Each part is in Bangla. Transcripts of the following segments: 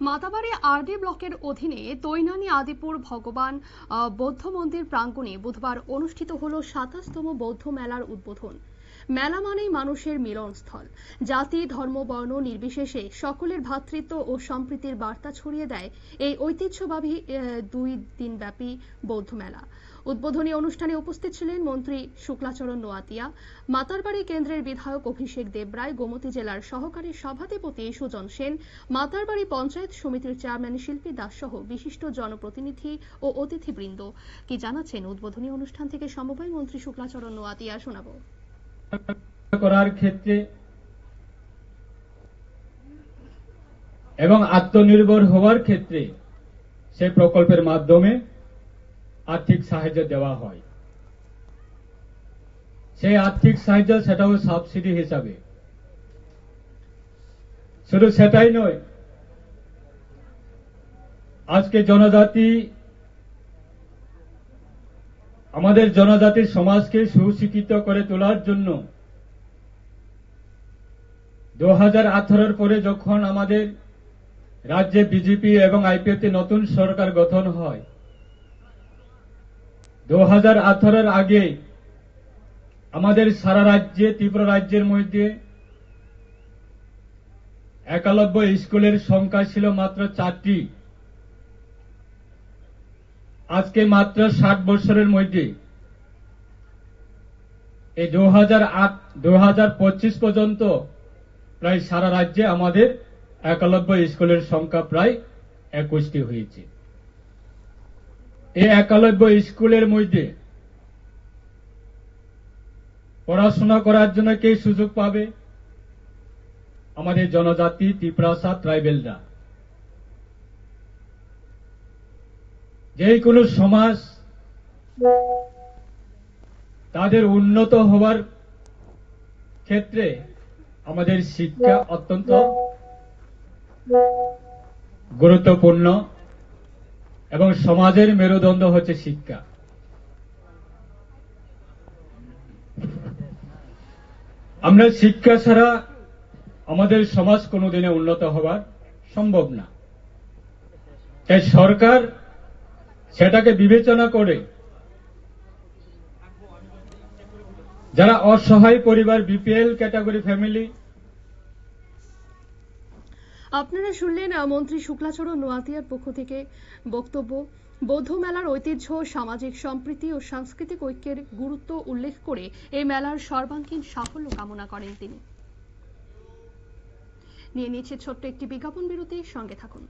মাতাবাড়ি আরডি ব্লকের অধীনে তৈনানি আদিপুর ভগবান বৌদ্ধ মন্দির প্রাঙ্গণে বুধবার অনুষ্ঠিত হল সাতাশতম বৌদ্ধ মেলার উদ্বোধন। মেলা মানেই মানুষের মিলনস্থল। জাতি, ধর্ম, বর্ণ নির্বিশেষে সকলের ভ্রাতৃত্ব ও সম্প্রীতির বার্তা ছড়িয়ে দেয় এই ঐতিহ্যবাহী দুই দিনব্যাপী বৌদ্ধ মেলা। উদ্বোধনী অনুষ্ঠানে উপস্থিত ছিলেন মন্ত্রী শুক্লাচরণ নোয়াতিয়া, মাতারবাড়ি কেন্দ্রের বিধায়ক অভিষেক দেবরায়, গোমতী জেলার সহকারী সভাধিপতি সুজন সেন, মাতারবাড়ি পঞ্চায়েত সমিতির চেয়ারম্যান শিল্পী দাস সহ বিশিষ্ট জনপ্রতিনিধি ও অতিথিবৃন্দ। কি জানাচ্ছেন উদ্বোধনী অনুষ্ঠান থেকে সমবায় মন্ত্রী শুক্লাচরণ নোয়াতিয়া, শোনাবো। করার ক্ষেত্রে এবং আত্মনির্ভর হওয়ার ক্ষেত্রে সেই প্রকল্পের মাধ্যমে আর্থিক সাহায্য দেওয়া হয়। সেই আর্থিক সাহায্য সেটাও সাবসিডি হিসাবে। শুধু সেটাই নয়, আজকে জনজাতি আমাদের জনজাতির সমাজকে সুশিক্ষিত করে তোলার জন্য দু হাজার পরে যখন আমাদের রাজ্যে বিজেপি এবং আইপিএফতে নতুন সরকার গঠন হয়, দু হাজার আগে আমাদের সারা রাজ্যে, ত্রিপুরা রাজ্যের মধ্যে একালব্য স্কুলের সংখ্যা ছিল মাত্র চারটি। আজকে মাত্র ষাট বছরের মধ্যে এই দু হাজার আট, দু হাজার পঁচিশ পর্যন্ত প্রায় সারা রাজ্যে আমাদের একালব্য স্কুলের সংখ্যা প্রায় একুশটি হয়েছে। এই একালব্য স্কুলের মধ্যে পড়াশোনা করার জন্য কে সুযোগ পাবে? আমাদের জনজাতি ত্রিপ্রাসা ট্রাইবেলরা যে কোনো সমাজ তাদের উন্নত হওয়ার ক্ষেত্রে আমাদের শিক্ষা অত্যন্ত গুরুত্বপূর্ণ এবং সমাজের মেরুদণ্ড হচ্ছে শিক্ষা। আমরা শিক্ষা ছাড়া আমাদের সমাজ কোনোদিনে উন্নত হওয়ার সম্ভব না। তাই সরকার সেটাকে বিবেচনা করে যারা অসহায় পরিবার বিপিএল ক্যাটাগরি ফ্যামিলি আপনারা শুনলেন মন্ত্রী শুক্লাচরণ নোয়াতিয়ার পক্ষ থেকে বক্তব্য। বৌদ্ধ মেলার ঐতিহ্য, সামাজিক সম্প্রীতি ও সাংস্কৃতিক ঐক্যের গুরুত্ব উল্লেখ করে এই মেলার সর্বাঙ্গীন সাফল্য কামনা করেন তিনি। নিয়ে নিচ্ছে ছোট্ট একটি বিজ্ঞাপন বিরতি সঙ্গে থাকুন।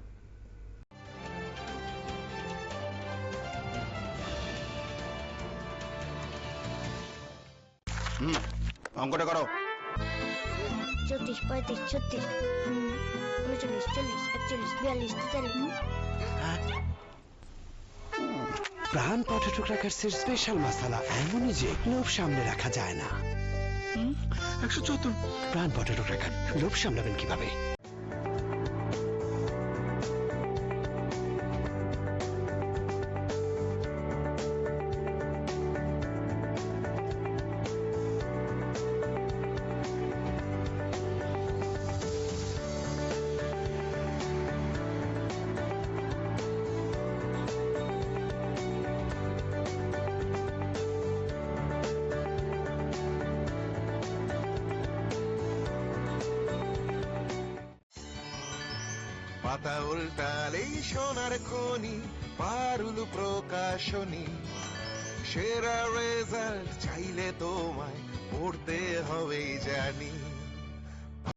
হুম অঙ্কটা করো। চৌত্রিশ পঁয়ত্রিশ ছত্রিশ উনচল্লিশ চল্লিশ একচল্লিশ বিয়াল্লিশ তেতাল্লিশ। প্রাণ পটেটো রাখার স্পেশাল মশালা এমনই যে লোভ সামনে রাখা যায় না। একশো চুয়াত্তর। প্রাণ পটেটো রাখার লোভ সামলাবেন কীভাবে? পাতা উল্টালেই সোনার খনি পারুল প্রকাশনী। সেরা রেজাল্ট চাইলে তোমায় পড়তে হবে জানি।